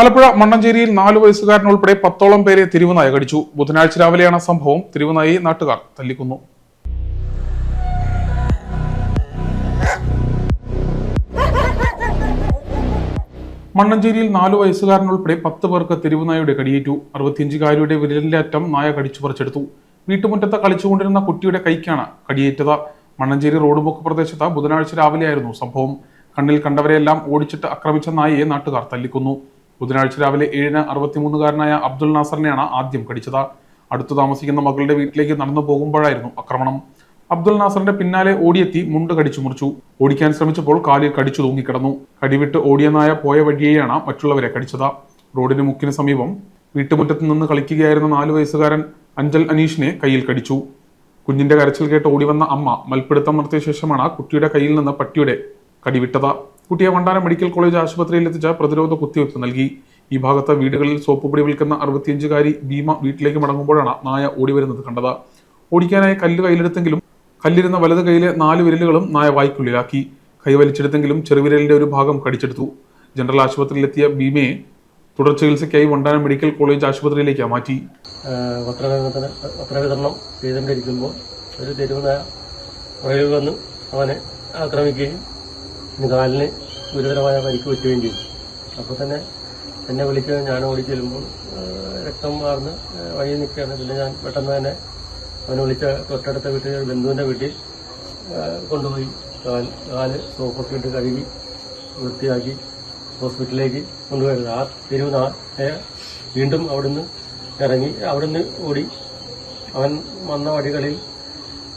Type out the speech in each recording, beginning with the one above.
ആലപ്പുഴ മണ്ണഞ്ചേരിയിൽ നാലു വയസ്സുകാരൻ ഉൾപ്പെടെ പത്തോളം പേരെ തിരുവനായ കടിച്ചു. ബുധനാഴ്ച രാവിലെയാണ് സംഭവം. തിരുവനായി നാട്ടുകാർ തല്ലിക്കുന്നു. മണ്ണഞ്ചേരിയിൽ നാലു വയസ്സുകാരൻ ഉൾപ്പെടെ പത്ത് പേർക്ക് തിരുവനായുടെ കടിയേറ്റു. അറുപത്തിയഞ്ചുകാരിയുടെ വിരലിന്റെ അറ്റം നായ കടിച്ചു പറിച്ചെടുത്തു. വീട്ടുമുറ്റത്ത് കളിച്ചുകൊണ്ടിരുന്ന കുട്ടിയുടെ കൈക്കാണ് കടിയേറ്റത്. മണ്ണഞ്ചേരി റോഡ് മുക്ക് പ്രദേശത്ത് ബുധനാഴ്ച രാവിലെയായിരുന്നു സംഭവം. കണ്ണിൽ കണ്ടവരെയെല്ലാം ഓടിച്ചിട്ട് ആക്രമിച്ച നായയെ നാട്ടുകാർ തല്ലിക്കൊന്നു. ബുധനാഴ്ച രാവിലെ ഏഴിന് അറുപത്തിമൂന്നുകാരനായ അബ്ദുൽ നാസറിനെയാണ് ആദ്യം കടിച്ചത്. അടുത്തു താമസിക്കുന്ന മകളുടെ വീട്ടിലേക്ക് നടന്നു പോകുമ്പോഴായിരുന്നു ആക്രമണം. അബ്ദുൽ നാസറിന്റെ പിന്നാലെ ഓടിയെത്തി മുണ്ട് കടിച്ചു മുറിച്ചു. ഓടിക്കാൻ ശ്രമിച്ചപ്പോൾ കാലിൽ കടിച്ചു തൂങ്ങിക്കിടന്നു. കടിവിട്ട് ഓടിയ നായ പോയ വഴിയെയാണ് മറ്റുള്ളവരെ കടിച്ചത്. റോഡിന് മുക്കിന് സമീപം വീട്ടുമുറ്റത്ത് നിന്ന് കളിക്കുകയായിരുന്ന നാലു വയസ്സുകാരൻ അഞ്ചൽ അനീഷിനെ കയ്യിൽ കടിച്ചു. കുഞ്ഞിന്റെ കരച്ചിൽ കേട്ട് ഓടിവന്ന അമ്മ മൽപ്പിടുത്തം നടത്തിയ ശേഷമാണ് കുട്ടിയുടെ കയ്യിൽ നിന്ന് പട്ടിയുടെ കടിവിട്ടത്. കുട്ടിയെ വണ്ടാനം മെഡിക്കൽ കോളേജ് ആശുപത്രിയിൽ എത്തിച്ച പ്രതിരോധ കുത്തിവയ്പ് നൽകി. ഈ ഭാഗത്ത് വീടുകളിൽ സോപ്പ് പൊടി വിൽക്കുന്ന അറുപത്തിയഞ്ചുകാരി ഭീമ വീട്ടിലേക്ക് മടങ്ങുമ്പോഴാണ് നായ ഓടിവരുന്നത് കണ്ടത്. ഓടിക്കാനായി കല്ല് കയ്യിലെടുത്തെങ്കിലും കല്ലിരുന്ന വലത് കൈയിലെ നാല് വിരലുകളും നായ വായ്ക്കുള്ളിലാക്കി. കൈ വലിച്ചെടുത്തെങ്കിലും ചെറുവിരലിന്റെ ഒരു ഭാഗം കടിച്ചെടുത്തു. ജനറൽ ആശുപത്രിയിലെത്തിയ ഭീമയെ തുടർ ചികിത്സയ്ക്കായി വണ്ടാനം മെഡിക്കൽ കോളേജ് ആശുപത്രിയിലേക്ക് മാറ്റി. ഒരു തെരുവുനായ പുറകിൽ വന്ന് അവനെ ആക്രമിക്കുകയും കാലിന് ഗുരുതരമായ പരിക്ക് പറ്റുകയും ചെയ്തു. അപ്പോൾ തന്നെ എന്നെ വിളിച്ച് ഞാൻ ഓടി ചെല്ലുമ്പോൾ രക്തം മാർന്ന് വഴി നിൽക്കുകയാണ്. പിന്നെ ഞാൻ പെട്ടെന്ന് തന്നെ അവനെ വിളിച്ച തൊട്ടടുത്ത വീട്ടിൽ ബന്ധുവിന്റെ വീട്ടിൽ കൊണ്ടുപോയി. കാൽ കാൽ സോപ്പൊക്കെ ഇട്ട് കഴുകി വൃത്തിയാക്കി ഹോസ്പിറ്റലിലേക്ക് കൊണ്ടുപോയത്. ആ തെരുവുനായ വീണ്ടും അവിടുന്ന് ഇറങ്ങി അവിടുന്ന് ഓടി അവൻ വന്ന വഴികളിൽ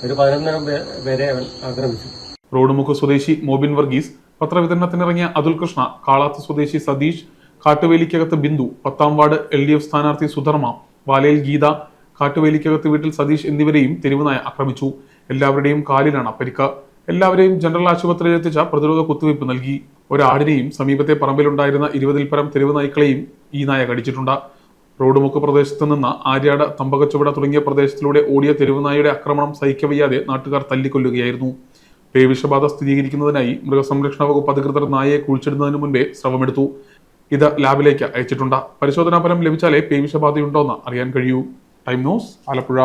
ഒരു പതിനൊന്നര പേരെ അവൻ ആക്രമിച്ചു. റോഡുമുക്ക് സ്വദേശി മോബിൻ വർഗീസ് പത്രവിതരണത്തിനിറങ്ങിയ അതുൽ കൃഷ്ണ കാളാത്ത് സ്വദേശി സതീഷ് കാട്ടുവേലിക്കകത്ത് ബിന്ദു പത്താം വാർഡ് എൽ ഡി എഫ് സ്ഥാനാർത്ഥി സുധർമ്മ വാലയിൽ ഗീത കാട്ടുവേലിക്കകത്ത് വീട്ടിൽ സതീഷ് എന്നിവരെയും തെരുവുനായ ആക്രമിച്ചു. എല്ലാവരുടെയും കാലിലാണ് പരിക്ക് എല്ലാവരെയും ജനറൽ ആശുപത്രിയിൽ എത്തിച്ച പ്രതിരോധ കുത്തിവയ്പ് നൽകി. ഒരാടിനെയും സമീപത്തെ പറമ്പിലുണ്ടായിരുന്ന ഇരുപതിൽ പരം തെരുവ് നായ്ക്കളെയും ഈ നായ കടിച്ചിട്ടുണ്ട്. റോഡുമുക്ക് പ്രദേശത്ത് നിന്ന് ആര്യാട് തമ്പകച്ചുവട തുടങ്ങിയ പ്രദേശത്തിലൂടെ ഓടിയ തെരുവുനായയുടെ ആക്രമണം സഹിക്കവയ്യാതെ നാട്ടുകാർ തല്ലിക്കൊല്ലുകയായിരുന്നു. പേവിഷബാധ സ്ഥിരീകരിക്കുന്നതിനായി മൃഗസംരക്ഷണ വകുപ്പ് അധികൃതർ നായയെ കുഴിച്ചിടുന്നതിന് മുൻപേ സ്രവമെടുത്തു ഇത് ലാബിലേക്ക് അയച്ചിട്ടുണ്ട്. പരിശോധനാ ഫലം ലഭിച്ചാലേ പേവിഷബാധയുണ്ടോയെന്ന് അറിയാൻ കഴിയൂ. Time News Alappuzha.